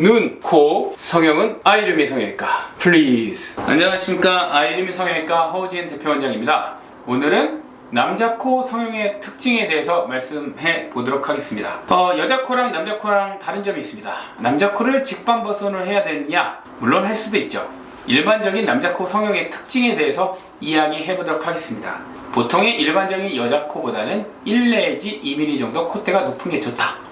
눈, 코, 성형은 아이름이 성형외과 플리즈 안녕하십니까. 아이름이 성형외과 허우진 대표원장입니다. 오늘은 남자 코 성형의 특징에 대해서 말씀해 보도록 하겠습니다. 어, 여자 코랑 남자 코랑 다른 점이 있습니다. 남자 코를 직반 버선을 해야 되느냐? 물론 할 수도 있죠. 일반적인 남자 코 성형의 특징에 대해서 이야기해 보도록 하겠습니다. 보통의 일반적인 여자 코보다는 1 내지 2mm 정도 콧대가 높은 게 좋다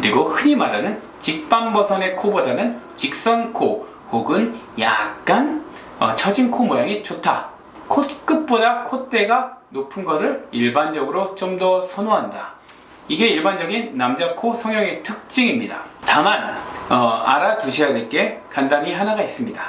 그리고 흔히 말하는 직반버선의 코보다는 직선 코 혹은 약간 어, 처진 코 모양이 좋다. 콧끝보다 콧대가 높은 거를 일반적으로 좀 더 선호한다. 이게 일반적인 남자 코 성형의 특징입니다. 다만 어, 알아두셔야 될 게 간단히 하나가 있습니다.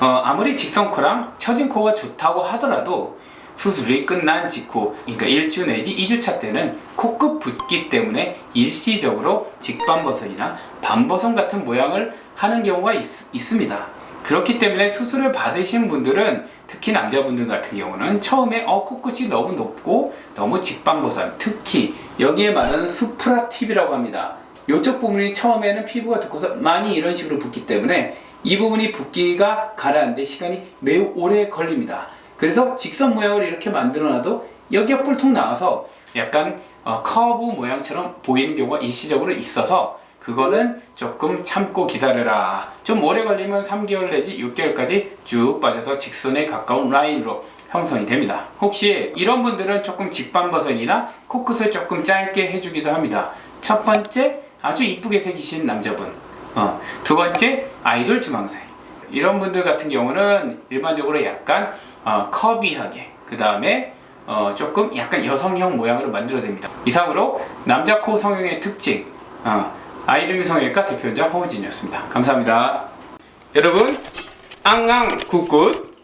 어, 아무리 직선 코랑 처진 코가 좋다고 하더라도 수술이 끝난 직후, 그러니까 1주 내지 2주차 때는 코끝 붓기 때문에 일시적으로 직반버선이나 반버선 같은 모양을 하는 경우가 있, 있습니다. 그렇기 때문에 수술을 받으신 분들은 특히 남자분들 같은 경우는 처음에 어 코끝이 너무 높고 너무 직반버선 특히 여기에 말하는 수프라팁이라고 합니다. 이쪽 부분이 처음에는 피부가 두꺼워서 많이 이런 식으로 붓기 때문에 이 부분이 붓기가 가라앉는데 시간이 매우 오래 걸립니다. 그래서 직선 모양을 이렇게 만들어놔도 여기가 뿔통 나와서 약간 어, 커브 모양처럼 보이는 경우가 일시적으로 있어서 그거는 조금 참고 기다려라. 좀 오래 걸리면 3개월 내지 6개월까지 쭉 빠져서 직선에 가까운 라인으로 형성이 됩니다. 혹시 이런 분들은 조금 직반 버선이나 코끝을 조금 짧게 해주기도 합니다. 첫 번째 아주 이쁘게 생기신 남자분. 어, 두 번째 아이돌 지망생. 이런 분들 같은 경우는 일반적으로 약간 어, 커비하게 그 다음에 어, 조금 약간 여성형 모양으로 만들어집니다. 이상으로 남자 코 성형의 특징 어, 아이름이 성형외과 대표원장 허우진이었습니다. 감사합니다. 여러분 앙앙 굿굿